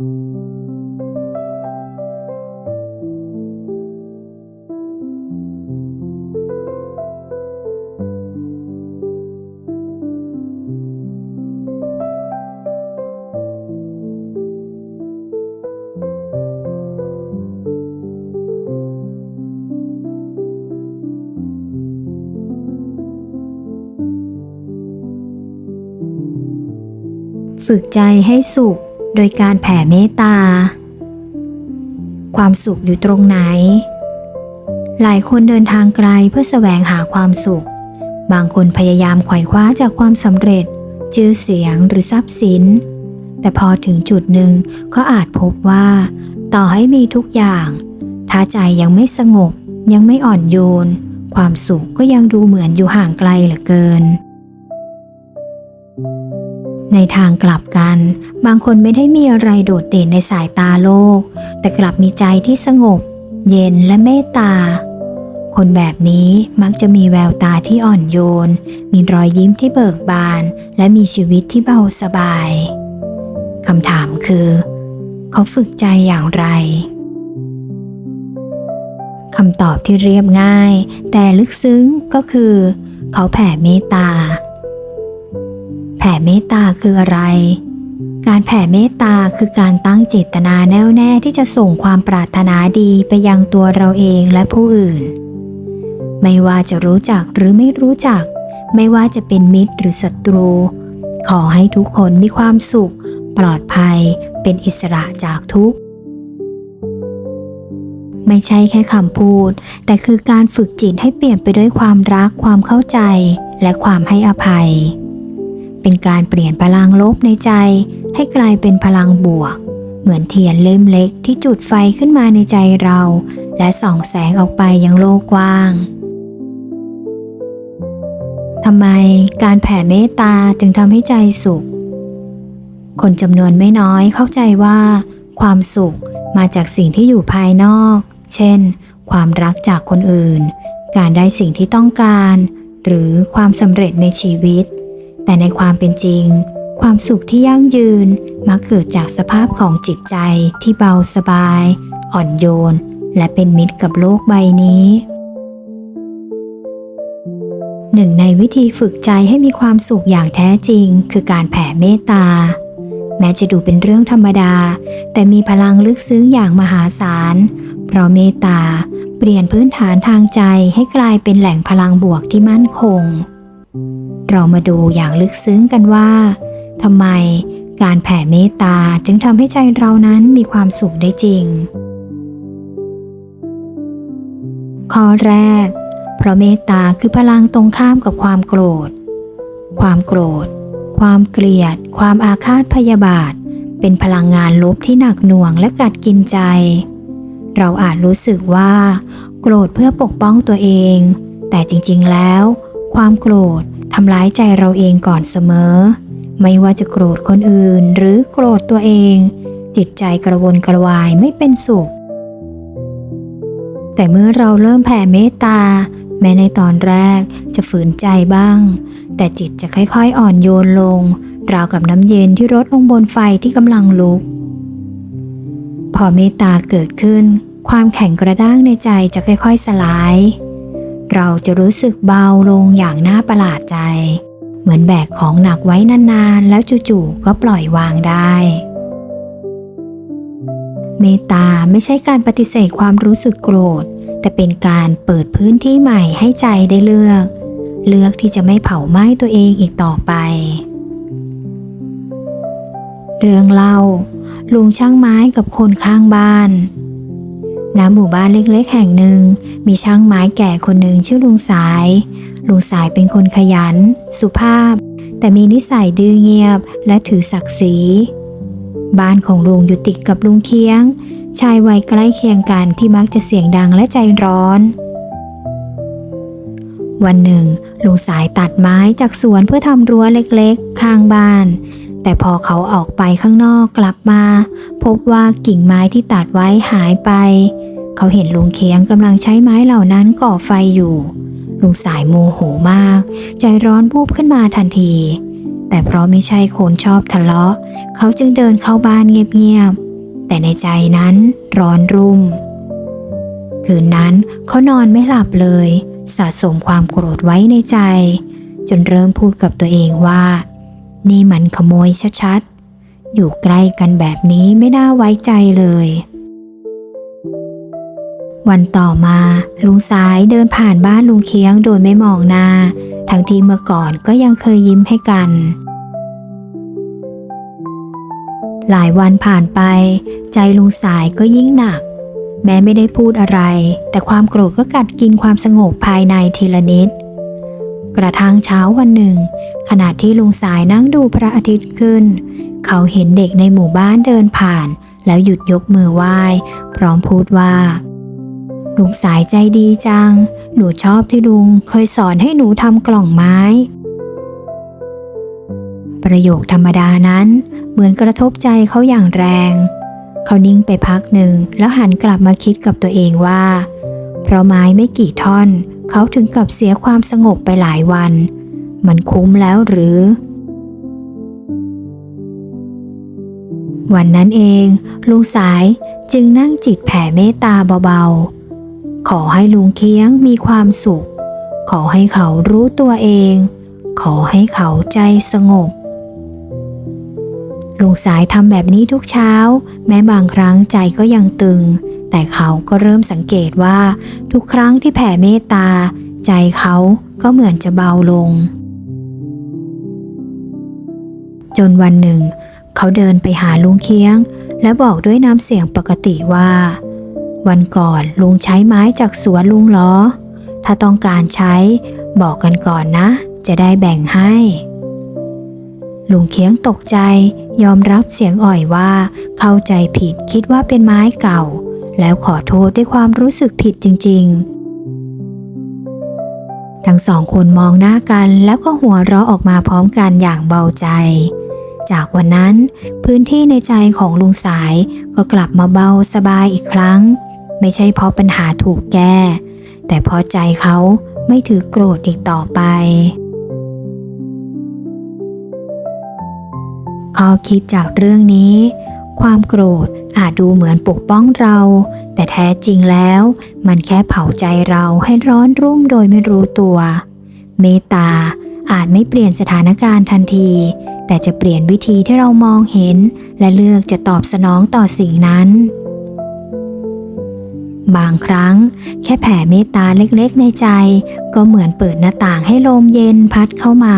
ฝึกใจให้สุข โดยการแผ่เมตตา ความสุขอยู่ตรงไหน หลายคนเดินทางไกลเพื่อแสวงหาความสุข บางคนพยายามไขว่คว้าจากความสำเร็จ ชื่อเสียงหรือทรัพย์สิน แต่พอถึงจุดหนึ่งก็อาจพบว่า ต่อให้มีทุกอย่าง ถ้าใจยังไม่สงบยังไม่อ่อนโยน ความสุขก็ยังดูเหมือนอยู่ห่างไกลเหลือเกิน ในทางกลับกัน บางคนไม่ได้มีอะไรโดดเด่นในสายตาโลก แต่กลับมีใจที่สงบ เย็นและเมตตา คนแบบนี้มักจะมีแววตาที่อ่อนโยน มีรอยยิ้มที่เบิกบาน และมีชีวิตที่เบาสบาย คำถามคือ เขาฝึกใจอย่างไรคำตอบที่เรียบง่าย แต่ลึกซึ้งก็คือ เขาแผ่เมตตา แผ่เมตตาคืออะไร การแผ่เมตตาคือการตั้งเจตนาแน่วแน่ที่จะส่งความปรารถนาดีไปยังตัวเราเองและผู้อื่น ไม่ว่าจะรู้จักหรือไม่รู้จัก ไม่ว่าจะเป็นมิตรหรือศัตรู ขอให้ทุกคนมีความสุข ปลอดภัย เป็นอิสระจากทุกข์ไม่ใช่แค่คำพูด แต่คือการฝึกจิตให้เปลี่ยนไปด้วยความรักความเข้าใจ และความให้อภัย เป็นการเปลี่ยนพลังลบในใจ ให้กลายเป็นพลังบวก เหมือนเทียนเล่มเล็กที่จุดไฟขึ้นมาในใจเรา และส่องแสงออกไปยังโลกกว้างทำไมการแผ่เมตตาจึงทำให้ใจสุข คนจำนวนไม่น้อยเข้าใจว่า ความสุขมาจากสิ่งที่อยู่ภายนอก เช่น ความรักจากคนอื่น การได้สิ่งที่ต้องการ หรือความสำเร็จในชีวิต แต่ในความเป็นจริง ความสุขที่ยั่งยืนมักเกิดจากสภาพของจิตใจที่เบาสบาย อ่อนโยน และเป็นมิตรกับโลกใบนี้หนึ่งในวิธีฝึกใจให้มีความสุขอย่างแท้จริง คือการแผ่เมตตา แม้จะดูเป็นเรื่องธรรมดา แต่มีพลังลึกซึ้งอย่างมหาศาล เพราะเมตตาเปลี่ยนพื้นฐานทางใจให้กลายเป็นแหล่งพลังบวกที่มั่นคง เรามาดูอย่างลึกซึ้งกันว่าทำไมการแผ่เมตตาจึงทำให้ใจเรานั้นมีความสุขได้จริง ข้อแรก เพราะเมตตาคือพลังตรงข้ามกับความโกรธ ความโกรธ ความเกลียด ความอาฆาตพยาบาท เป็นพลังงานลบที่หนักหน่วงและกัดกินใจ เราอาจรู้สึกว่า โกรธเพื่อปกป้องตัวเอง แต่จริงๆแล้ว ความโกรธ ทำร้ายใจเราเองก่อนเสมอ ไม่ว่าจะโกรธคนอื่นหรือโกรธตัวเอง จิตใจกระวนกระวายไม่เป็นสุข แต่เมื่อเราเริ่มแผ่เมตตา แม้ในตอนแรกจะฝืนใจบ้าง แต่จิตจะค่อยๆอ่อนโยนลง ราวกับน้ำเย็นที่รดลงบนไฟที่กำลังลุก พอเมตตาเกิดขึ้น ความแข็งกระด้างในใจจะค่อยๆสลาย เราจะรู้สึกเบาลงอย่างน่าประหลาดใจ เหมือนแบกของหนักไว้นานๆ แล้วจู่ๆก็ปล่อยวางได้ เมตตาไม่ใช่การปฏิเสธความรู้สึกโกรธ แต่เป็นการเปิดพื้นที่ใหม่ให้ใจได้เลือก เลือกที่จะไม่เผาไหม้ตัวเองอีกต่อไป เรื่องเล่าลุงช่างไม้กับคนข้างบ้าน ณหมู่บ้านเล็กๆแห่งหนึ่ง มีช่างไม้แก่คนหนึ่งชื่อลุงสาย ลุงสายเป็นคนขยัน สุภาพ แต่มีนิสัยดื้อเงียบ และถือศักดิ์ศรี บ้านของลุงอยู่ติดกับลุงเคียง ชายวัยใกล้เคียงกันที่มักจะเสียงดังและใจร้อน วันหนึ่ง ลุงสายตัดไม้จากสวนเพื่อทำรั้วเล็กๆ ข้างบ้านแต่พอเขาออกไปข้างนอกกลับมา พบว่ากิ่งไม้ที่ตัดไว้หายไป เขาเห็นลุงเคียงกำลังใช้ไม้เหล่านั้นก่อไฟอยู่ ลุงสายโมโหมาก ใจร้อนบูบขึ้นมาทันที แต่เพราะไม่ใช่คนชอบทะเลาะ เขาจึงเดินเข้าบ้านเงียบๆ แต่ในใจนั้นร้อนรุ่ม คืนนั้นเขานอนไม่หลับเลย สะสมความโกรธไว้ในใจ จนเริ่มพูดกับตัวเองว่า นี่มันขโมยชัดๆ อยู่ใกล้กันแบบนี้ไม่น่าไว้ใจเลย วันต่อมาลุงสายเดินผ่านบ้านลุงเคียงโดยไม่มองหน้า ทั้งที่เมื่อก่อนก็ยังเคยยิ้มให้กัน หลายวันผ่านไป ใจลุงสายก็ยิ่งหนัก แม้ไม่ได้พูดอะไร แต่ความโกรธก็กัดกินความสงบภายในทีละนิด กระทั่งเช้าวันหนึ่ง ขณะที่ลุงสายนั่งดูพระอาทิตย์ขึ้น เขาเห็นเด็กในหมู่บ้านเดินผ่าน แล้วหยุดยกมือไหว้ พร้อมพูดว่า ลุงสายใจดีจัง หนูชอบที่ลุงเคยสอนให้หนูทำกล่องไม้ ประโยคธรรมดานั้นเหมือนกระทบใจเขาอย่างแรง เขานิ่งไปพักหนึ่งแล้วหันกลับมาคิดกับตัวเองว่า เพราะไม้ไม่กี่ท่อน เขาถึงกับเสียความสงบไปหลายวัน มันคุ้มแล้วหรือวันนั้นเองลุงสายจึงนั่งจิตแผ่เมตตาเบาๆ ขอให้ลุงเคียงมีความสุข ขอให้เขารู้ตัวเอง ขอให้เขาใจสงบ ลุงสายทำแบบนี้ทุกเช้า แม้บางครั้งใจก็ยังตึง แต่เขาก็เริ่มสังเกตว่า ทุกครั้งที่แผ่เมตตา ใจเขาก็เหมือนจะเบาลง จนวันหนึ่ง เขาเดินไปหาลุงเคียง และบอกด้วยน้ำเสียงปกติว่า วันก่อนลุงใช้ไม้จากสวนลุงเหรอถ้าต้องการใช้บอกกันก่อนนะ จะได้แบ่งให้ ลุงเคียงตกใจยอมรับเสียงอ่อยว่า เข้าใจผิดคิดว่าเป็นไม้เก่า แล้วขอโทษด้วยความรู้สึกผิดจริง ๆ ทั้งสองคนมองหน้ากันแล้วก็หัวเราะออกมาพร้อมกันอย่างเบาใจจากวันนั้นพื้นที่ในใจของลุงสายก็กลับมาเบาสบายอีกครั้ง ไม่ใช่เพราะปัญหาถูกแก้ แต่เพราะใจเขาไม่ถือโกรธอีกต่อไป ข้อคิดจากเรื่องนี้ ความโกรธอาจดูเหมือนปกป้องเรา แต่แท้จริงแล้ว มันแค่เผาใจเราให้ร้อนรุ่มโดยไม่รู้ตัว เมตตาอาจไม่เปลี่ยนสถานการณ์ทันที แต่จะเปลี่ยนวิธีที่เรามองเห็น และเลือกจะตอบสนองต่อสิ่งนั้น บางครั้ง แค่แผ่เมตตาเล็กๆ ในใจ ก็เหมือนเปิดหน้าต่างให้ลมเย็นพัดเข้ามา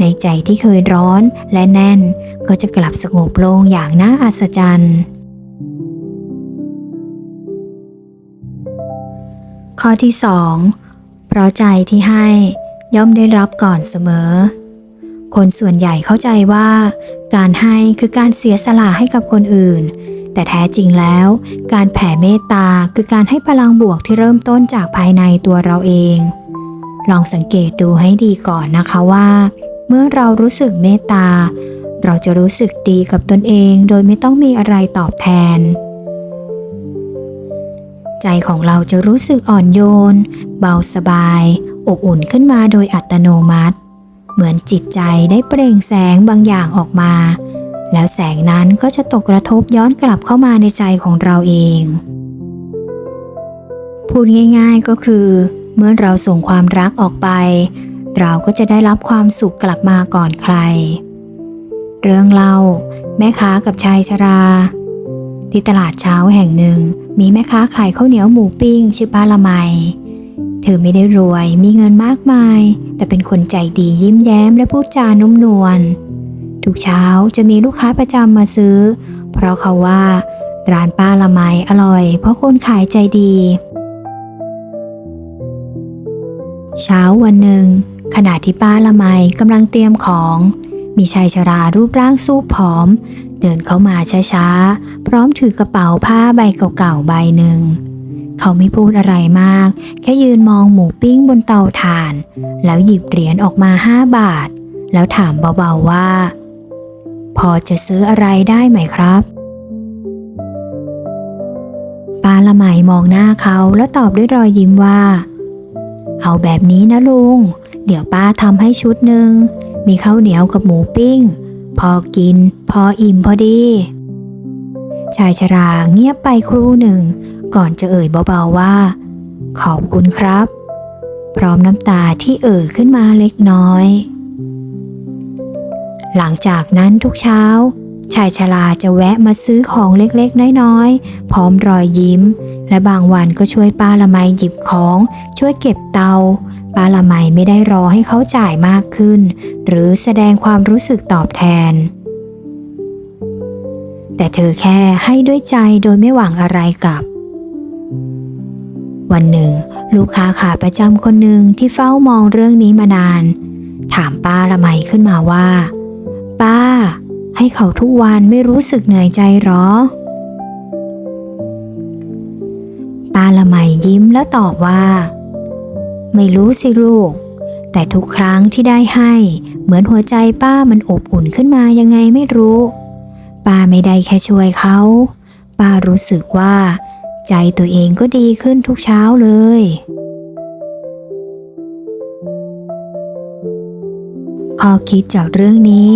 ในใจที่เคยร้อนและแน่น ก็จะกลับสงบลงอย่างน่าอัศจรรย์ ข้อที่2เพราะใจที่ให้ย่อมได้รับก่อนเสมอ คนส่วนใหญ่เข้าใจว่า การให้คือการเสียสละให้กับคนอื่น แต่แท้จริงแล้ว การแผ่เมตตาคือการให้พลังบวกที่เริ่มต้นจากภายในตัวเราเอง ลองสังเกตดูให้ดีก่อนนะคะว่า เมื่อเรารู้สึกเมตตา เราจะรู้สึกดีกับตนเอง โดยไม่ต้องมีอะไรตอบแทน ใจของเราจะรู้สึกอ่อนโยน เบาสบาย อบอุ่นขึ้นมาโดยอัตโนมัติ เหมือนจิตใจได้เปล่งแสงบางอย่างออกมา แล้วแสงนั้นก็จะตกกระทบย้อนกลับเข้ามาในใจของเราเอง พูดง่ายๆก็คือ เมื่อเราส่งความรักออกไป เราก็จะได้รับความสุขกลับมาก่อนใคร เรื่องเล่า แม่ค้ากับชายชรา ที่ตลาดเช้าแห่งหนึ่ง มีแม่ค้าขายข้าวเหนียวหมูปิ้ง ชื่อป้าละไมเธอไม่ได้รวยมีเงินมากมาย แต่เป็นคนใจดียิ้มแย้มและพูดจานุ่มนวล ทุกเช้าจะมีลูกค้าประจำมาซื้อ เพราะเขาว่า ร้านป้าละไมอร่อย เพราะคนขายใจดี เช้าวันหนึ่ง ขณะที่ป้าละไมกำลังเตรียมของ มีชายชรารูปร่างสูบผอม เดินเข้ามาช้าๆ พร้อมถือกระเป๋าผ้าใบเก่าๆใบหนึ่งเขาไม่พูดอะไรมาก แค่ยืนมองหมูปิ้งบนเตาถ่าน แล้วหยิบเหรียญออกมาห้าบาท แล้วถามเบาๆว่า พอจะซื้ออะไรได้ไหมครับป้าละไมมองหน้าเขาแล้วตอบด้วยรอยยิ้มว่า เอาแบบนี้นะลุง เดี๋ยวป้าทำให้ชุดหนึ่ง มีข้าวเหนียวกับหมูปิ้ง พอกิน พออิ่มพอดี ชายชราเงียบไปครู่หนึ่ง ก่อนจะเอ่ยเบาๆว่า ขอบคุณครับ พร้อมน้ำตาที่เอ่ยขึ้นมาเล็กน้อย หลังจากนั้นทุกเช้า ชายชราจะแวะมาซื้อของเล็กๆ น้อยๆ พร้อมรอยยิ้ม และบางวันก็ช่วยป้าละไมหยิบของ ช่วยเก็บเตา ป้าละไมไม่ได้รอให้เขาจ่ายมากขึ้น หรือแสดงความรู้สึกตอบแทน แต่เธอแค่ให้ด้วยใจโดยไม่หวังอะไรกลับ วันหนึ่ง ลูกค้าขาประจำคนหนึ่งที่เฝ้ามองเรื่องนี้มานาน ถามป้าละไมขึ้นมาว่า ป้า ให้เขาทุกวันไม่รู้สึกเหนื่อยใจหรอ ป้าละไมยิ้มแล้วตอบว่า ไม่รู้สิลูก แต่ทุกครั้งที่ได้ให้ เหมือนหัวใจป้ามันอบอุ่นขึ้นมายังไงไม่รู้ ป้าไม่ได้แค่ช่วยเขา ป้ารู้สึกว่า ใจตัวเองก็ดีขึ้นทุกเช้าเลยข้อคิดจากเรื่องนี้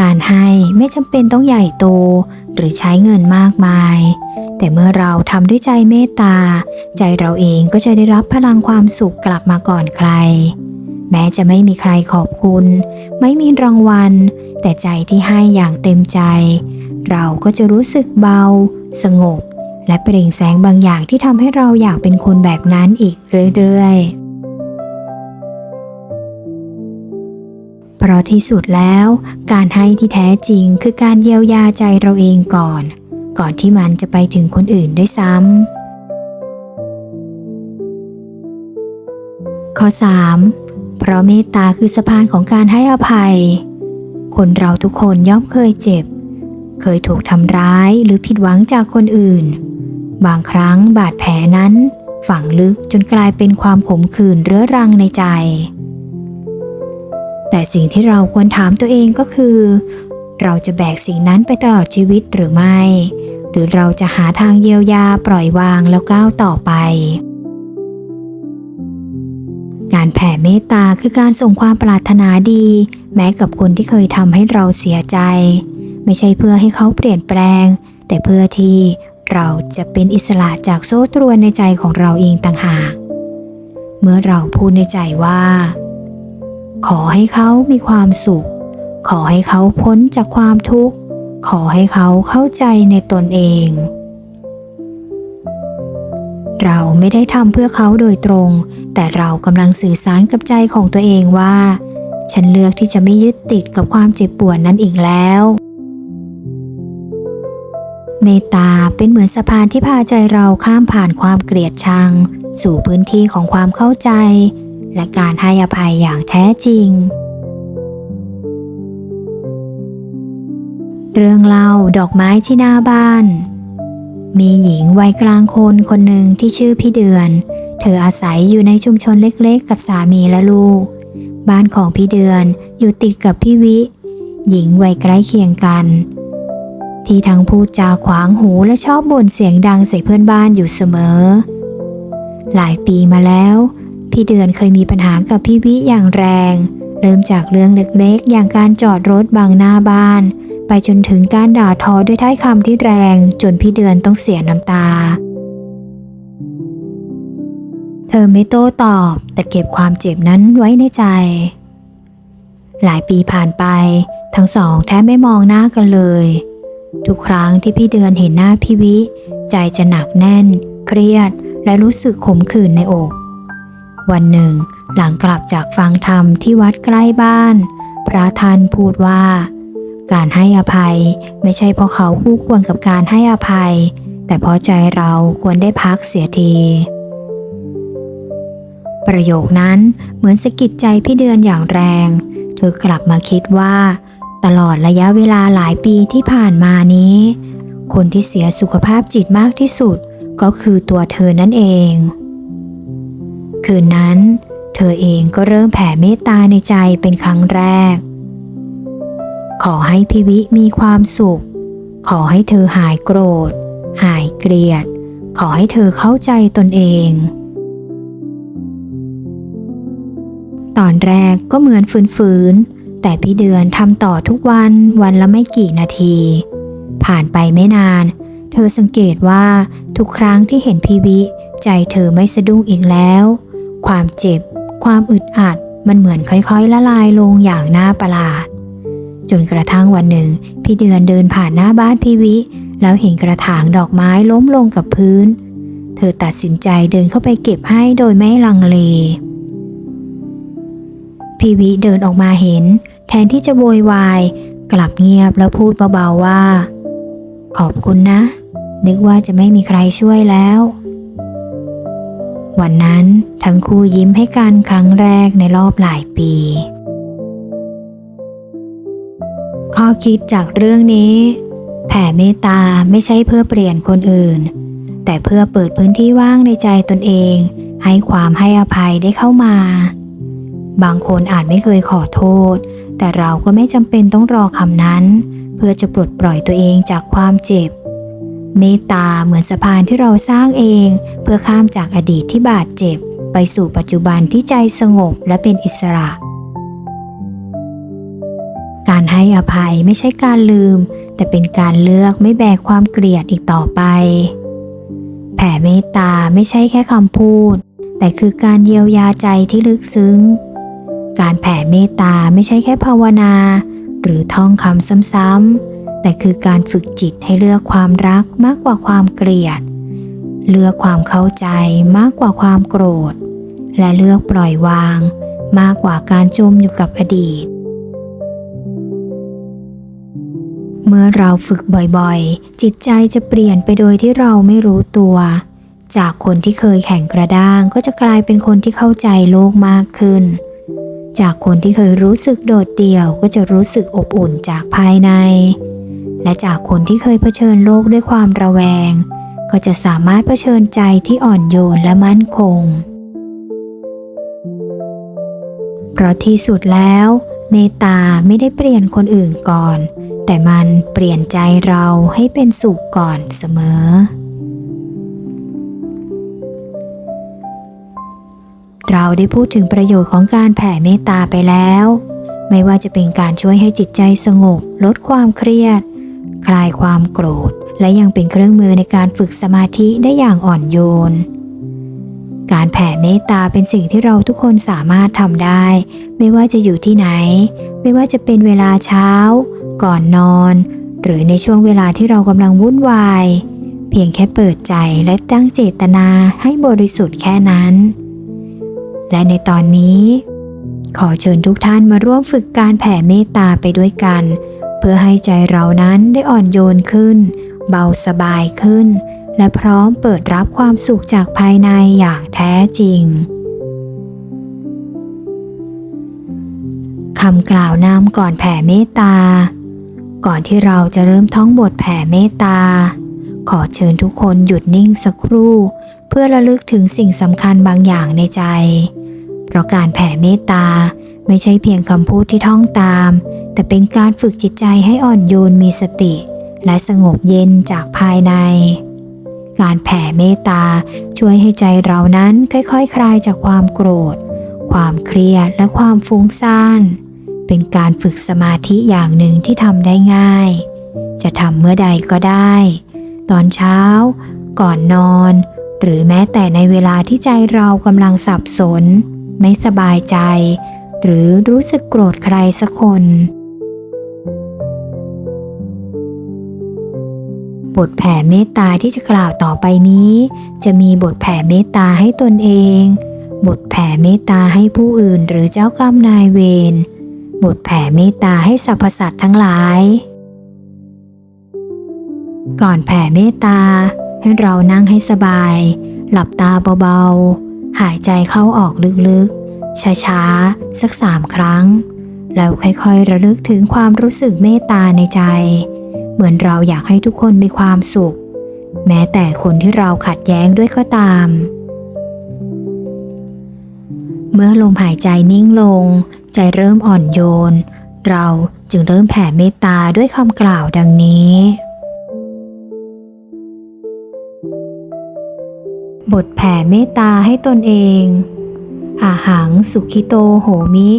การให้ไม่จำเป็นต้องใหญ่โตหรือใช้เงินมากมาย แต่เมื่อเราทำด้วยใจเมตตา ใจเราเองก็จะได้รับพลังความสุขกลับมาก่อนใคร แม้จะไม่มีใครขอบคุณ ไม่มีรางวัล แต่ใจที่ให้อย่างเต็มใจ เราก็จะรู้สึกเบา สงบ และเปล่งแสงบางอย่างที่ทำให้เราอยากเป็นคนแบบนั้นอีกเรื่อยๆ เพราะที่สุดแล้ว การให้ที่แท้จริงคือการเยียวยาใจเราเองก่อน ก่อนที่มันจะไปถึงคนอื่นได้วยซ้ำข้อ 3. เพราะเมตตาคือสะพานของการให้อภัย คนเราทุกคนย่อมเคยเจ็บ เคยถูกทำร้ายหรือผิดหวังจากคนอื่น บางครั้งบาดแผลนั้น ฝังลึกจนกลายเป็นความขมขื่นเรื้อรังในใจ แต่สิ่งที่เราควรถามตัวเองก็คือ เราจะแบกสิ่งนั้นไปตลอดชีวิตหรือไม่ หรือเราจะหาทางเยียวยาปล่อยวางแล้วก้าวต่อไป การแผ่เมตตาคือการส่งความปรารถนาดี แม้กับคนที่เคยทำให้เราเสียใจ ไม่ใช่เพื่อให้เขาเปลี่ยนแปลง แต่เพื่อที่เราจะเป็นอิสระจากโซ่ตรวนในใจของเราเองต่างหาก เมื่อเราพูดในใจว่า ขอให้เขามีความสุข ขอให้เขาพ้นจากความทุกข์ ขอให้เขาเข้าใจในตนเอง เราไม่ได้ทำเพื่อเขาโดยตรง แต่เรากำลังสื่อสารกับใจของตัวเองว่า ฉันเลือกที่จะไม่ยึดติดกับความเจ็บปวดนั้นอีกแล้วเมตตาเป็นเหมือนสะพานที่พาใจเราข้ามผ่านความเกลียดชัง สู่พื้นที่ของความเข้าใจ และการให้อภัยอย่างแท้จริง เรื่องเล่าดอกไม้ที่หน้าบ้าน มีหญิงวัยกลางคนคนหนึ่งที่ชื่อพี่เดือน เธออาศัยอยู่ในชุมชนเล็กๆ กับสามีและลูก บ้านของพี่เดือนอยู่ติดกับพี่วิ หญิงวัยใกล้เคียงกัน ที่ทั้งพูดจาขวางหูและชอบบ่นเสียงดังใส่เพื่อนบ้านอยู่เสมอ หลายปีมาแล้ว พี่เดือนเคยมีปัญหากับพี่วิอย่างแรง เริ่มจากเรื่องเล็กๆ อย่างการจอดรถบังหน้าบ้าน ไปจนถึงการด่าทอด้วยถ้อยคำที่แรง จนพี่เดือนต้องเสียน้ำตา เธอไม่โต้ตอบ แต่เก็บความเจ็บนั้นไว้ในใจ หลายปีผ่านไป ทั้งสองแทบไม่มองหน้ากันเลย ทุกครั้งที่พี่เดือนเห็นหน้าพี่วิ ใจจะหนักแน่น เครียด และรู้สึกขมขื่นในอก วันหนึ่ง หลังกลับจากฟังธรรมที่วัดใกล้บ้าน พระท่านพูดว่า การให้อภัยไม่ใช่เพราะเขาคู่ควรกับการให้อภัย แต่เพราะใจเราควรได้พักเสียทีประโยคนั้นเหมือนสะกิดใจพี่เดือนอย่างแรง เธอกลับมาคิดว่า ตลอดระยะเวลาหลายปีที่ผ่านมานี้ คนที่เสียสุขภาพจิตมากที่สุดก็คือตัวเธอนั่นเอง คืนนั้น เธอเองก็เริ่มแผ่เมตตาในใจเป็นครั้งแรก ขอให้พิวิมีความสุข ขอให้เธอหายโกรธ หายเกลียด ขอให้เธอเข้าใจตนเอง ตอนแรกก็เหมือนฝืนๆ แต่พี่เดือนทำต่อทุกวันวันละไม่กี่นาที ผ่านไปไม่นานเธอสังเกตว่าทุกครั้งที่เห็นพีวิ ใจเธอไม่สะดุ้งอีกแล้ว ความเจ็บ ความอึดอัดมันเหมือนค่อยๆ ละลายลงอย่างน่าประหลาด จนกระทั่งวันหนึ่ง พี่เดือนเดินผ่านหน้าบ้านพี่วิ แล้วเห็นกระถางดอกไม้ล้มลงกับพื้น เธอตัดสินใจเดินเข้าไปเก็บให้โดยไม่ลังเล พี่วิเดินออกมาเห็น แทนที่จะโวยวาย กลับเงียบแล้วพูดเบาๆว่า ขอบคุณนะ นึกว่าจะไม่มีใครช่วยแล้ว วันนั้นทั้งคู่ยิ้มให้กันครั้งแรกในรอบหลายปี ข้อคิดจากเรื่องนี้ แผ่เมตตาไม่ใช่เพื่อเปลี่ยนคนอื่น แต่เพื่อเปิดพื้นที่ว่างในใจตนเอง ให้ความให้อภัยได้เข้ามา บางคนอาจไม่เคยขอโทษ แต่เราก็ไม่จำเป็นต้องรอคำนั้น เพื่อจะปลดปล่อยตัวเองจากความเจ็บ เมตตาเหมือนสะพานที่เราสร้างเอง เพื่อข้ามจากอดีตที่บาดเจ็บ ไปสู่ปัจจุบันที่ใจสงบและเป็นอิสระ การให้อภัยไม่ใช่การลืม แต่เป็นการเลือกไม่แบกความเกลียดอีกต่อไป แผ่เมตตาไม่ใช่แค่คำพูด แต่คือการเยียวยาใจที่ลึกซึ้ง การแผ่เมตตาไม่ใช่แค่ภาวนา หรือท่องคำซ้ำๆ แต่คือการฝึกจิตให้เลือกความรักมากกว่าความเกลียด เลือกความเข้าใจมากกว่าความโกรธ และเลือกปล่อยวาง มากกว่าการจมอยู่กับอดีต เมื่อเราฝึกบ่อยๆ จิตใจจะเปลี่ยนไปโดยที่เราไม่รู้ตัว จากคนที่เคยแข็งกระด้างก็จะกลายเป็นคนที่เข้าใจโลกมากขึ้นจากคนที่เคยรู้สึกโดดเดี่ยวก็จะรู้สึกอบอุ่นจากภายใน และจากคนที่เคยเผชิญโลกด้วยความระแวง ก็จะสามารถเผชิญใจที่อ่อนโยนและมั่นคง เพราะที่สุดแล้ว เมตตาไม่ได้เปลี่ยนคนอื่นก่อน แต่มันเปลี่ยนใจเราให้เป็นสุขก่อนเสมอ เราได้พูดถึงประโยชน์ของการแผ่เมตตาไปแล้วไม่ว่าจะเป็นการช่วยให้จิตใจสงบ ลดความเครียด คลายความโกรธ และยังเป็นเครื่องมือในการฝึกสมาธิได้อย่างอ่อนโยน การแผ่เมตตาเป็นสิ่งที่เราทุกคนสามารถทำได้ ไม่ว่าจะอยู่ที่ไหน ไม่ว่าจะเป็นเวลาเช้า ก่อนนอน หรือในช่วงเวลาที่เรากำลังวุ่นวาย เพียงแค่เปิดใจและตั้งเจตนาให้บริสุทธิ์แค่นั้น และในตอนนี้ขอเชิญทุกท่านมาร่วมฝึกการแผ่เมตตาไปด้วยกัน พื่อให้ใจเรานั้นได้อ่อนโยนขึ้น เบาสบายขึ้น และพร้อมเปิดรับความสุขจากภายในอย่างแท้จริงคำกล่าวนำก่อนแผ่เมตตา ก่อนที่เราจะเริ่มท่องบทแผ่เมตตา ขอเชิญทุกคนหยุดนิ่งสักครู่ เพื่อระลึกถึงสิ่งสำคัญบางอย่างในใจ เพราะการแผ่เมตตาไม่ใช่เพียงคำพูดที่ท่องตาม แต่เป็นการฝึกจิตใจให้อ่อนโยนมีสติ และสงบเย็นจากภายใน การแผ่เมตตาช่วยให้ใจเรานั้นค่อยๆคคลายจากความโกรธ ความเครียดและความฟุ้งซ่าน เป็นการฝึกสมาธิอย่างหนึ่งที่ทำได้ง่าย จะทำเมื่อใดก็ได้ ตอนเช้า ก่อนนอน หรือแม้แต่ในเวลาที่ใจเรากำลังสับสน ไม่สบายใจหรือรู้สึกโกรธใครสักคน บทแผ่เมตตาที่จะกล่าวต่อไปนี้ จะมีบทแผ่เมตตาให้ตนเอง บทแผ่เมตตาให้ผู้อื่นหรือเจ้ากรรมนายเวร บทแผ่เมตตาให้สรรพสัตว์ทั้งหลาย ก่อนแผ่เมตตา ให้เรานั่งให้สบาย หลับตาเบาๆ หายใจเข้าออกลึกๆ ช้าๆ สักสามครั้ง แล้วค่อยๆ ระลึกถึงความรู้สึกเมตตาในใจ เหมือนเราอยากให้ทุกคนมีความสุข แม้แต่คนที่เราขัดแย้งด้วยก็ตาม เมื่อลมหายใจนิ่งลง ใจเริ่มอ่อนโยน เราจึงเริ่มแผ่เมตตาด้วยคำกล่าวดังนี้บทแผ่เมตตาให้ตนเอง อาหังสุขิโตโหมิ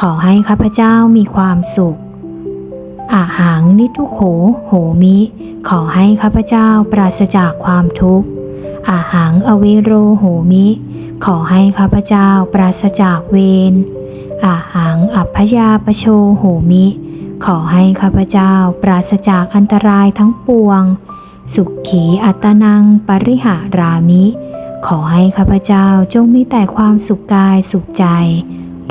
ขอให้ข้าพเจ้ามีความสุข อาหังนิทุโขโหมิ ขอให้ข้าพเจ้าปราศจากความทุกข์ อาหังอเวโรโหมิ ขอให้ข้าพเจ้าปราศจากเวร อาหังอัพยาปโชโหมิ ขอให้ข้าพเจ้าปราศจากอันตรายทั้งปวง สุขีอัตนังปริหารามิ ขอให้ข้าพเจ้าจงมีแต่ความสุขกายสุขใจ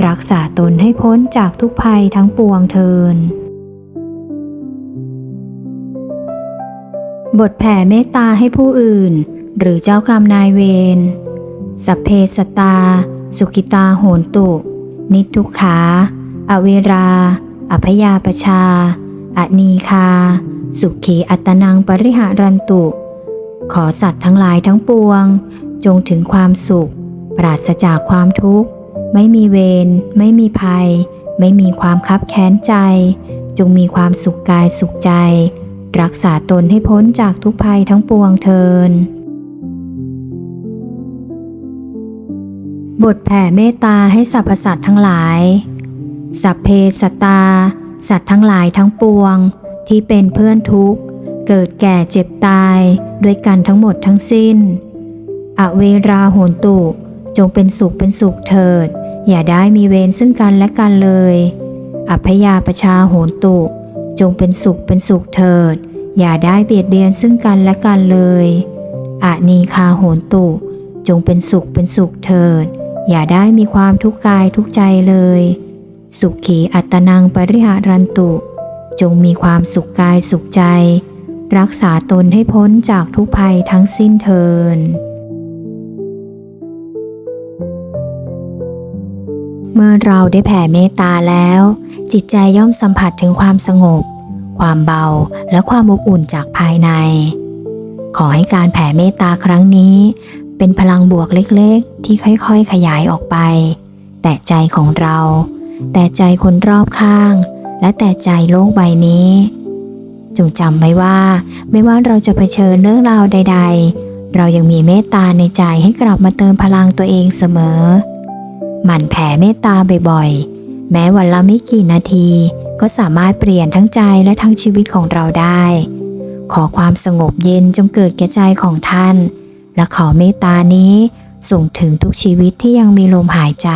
รักษาตนให้พ้นจากทุกภัยทั้งปวงเทิน บทแผ่เมตตาให้ผู้อื่น หรือเจ้ากรรมนายเวร สัพเพสตา สุกิตาโหนตุ นิทุขา อเวรา อพยาปชา อนีคา สุขีอัตนังปริหารันตุ ขอสัตว์ทั้งหลายทั้งปวง จงถึงความสุข ปราศจากความทุกข์ ไม่มีเวร ไม่มีภัย ไม่มีความคับแค้นใจ จงมีความสุขกายสุขใจ รักษาตนให้พ้นจากทุกภัยทั้งปวงเทิน บทแผ่เมตตาให้สรรพสัตว์ทั้งหลาย สัพเพสัตตา สัตว์ทั้งหลายทั้งปวง ที่เป็นเพื่อนทุกข์ เกิดแก่เจ็บตายด้วยกันทั้งหมดทั้งสิ้น อเวราโหนตุ จงเป็นสุขเป็นสุขเถิด อย่าได้มีเวรซึ่งกันและกันเลย อัพยาประชาโหนตุ จงเป็นสุขเป็นสุขเถิด อย่าได้เบียดเบียนซึ่งกันและกันเลยอานีคาโหนตุ จงเป็นสุขเป็นสุขเถิด อย่าได้มีความทุกข์กายทุกใจเลย สุขีอัตนังปริหารันตุ จงมีความสุขกายสุขใจ รักษาตนให้พ้นจากทุกภัยทั้งสิ้นเทิน เมื่อเราได้แผ่เมตตาแล้ว จิตใจย่อมสัมผัสถึงความสงบ ความเบาและความอบอุ่นจากภายใน ขอให้การแผ่เมตตาครั้งนี้ เป็นพลังบวกเล็กๆ ที่ค่อยๆ ขยายออกไป แต่ใจของเรา แต่ใจคนรอบข้าง และแต่ใจโลกใบนี้จงจำไว้ว่า ไม่ว่าเราจะเผชิญเรื่องราวใด ๆ เรายังมีเมตตาในใจให้กลับมาเติมพลังตัวเองเสมอ หมั่นแผ่เมตตาบ่อยๆ แม้วันละไม่กี่นาที ก็สามารถเปลี่ยนทั้งใจและทั้งชีวิตของเราได้ ขอความสงบเย็นจงเกิดแก่ใจของท่าน และขอเมตตานี้ส่งถึงทุกชีวิตที่ยังมีลมหายใจ